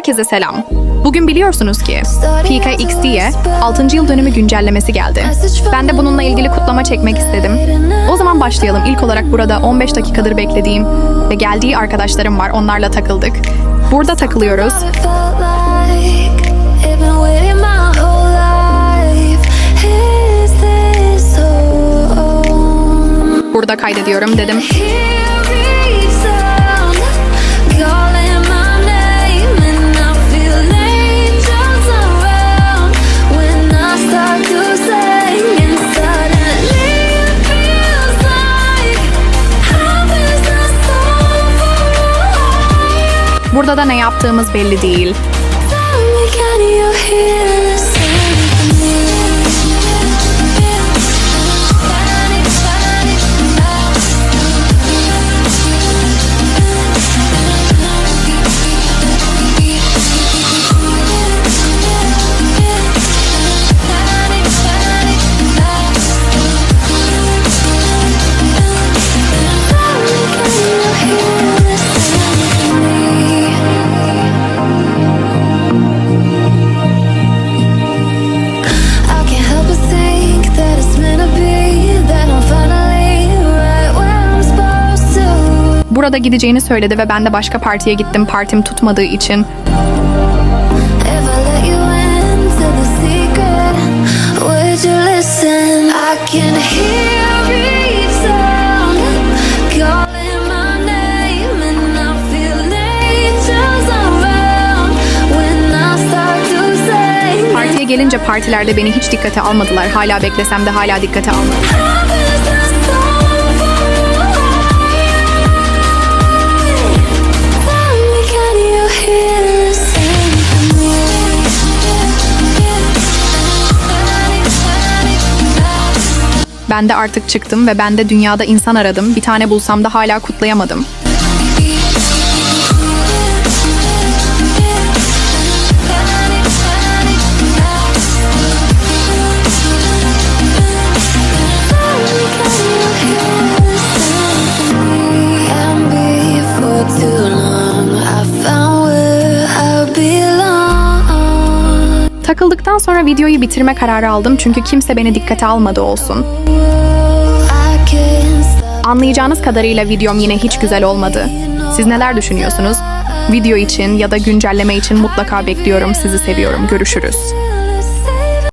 Herkese selam. Bugün biliyorsunuz ki PKXD'ye 6. yıl dönümü güncellemesi geldi. Ben de bununla ilgili kutlama çekmek istedim. O zaman başlayalım. İlk olarak burada 15 dakikadır beklediğim ve geldiği arkadaşlarım var. Onlarla takıldık. Burada takılıyoruz. It felt like Burada da ne yaptığımız belli değil. Burada gideceğini söyledi ve ben de başka partiye gittim partim tutmadığı için. Partiye gelince partilerde beni hiç dikkate almadılar. Hala beklesem de hala dikkate almadılar. Ben de artık çıktım ve ben de dünyada insan aradım. Bir tane bulsam da hala kutlayamadım. Takıldıktan sonra videoyu bitirme kararı aldım çünkü kimse beni dikkate almadı olsun. Anlayacağınız kadarıyla videom yine hiç güzel olmadı. Siz neler düşünüyorsunuz? Video için ya da güncelleme için mutlaka bekliyorum. Sizi seviyorum. Görüşürüz.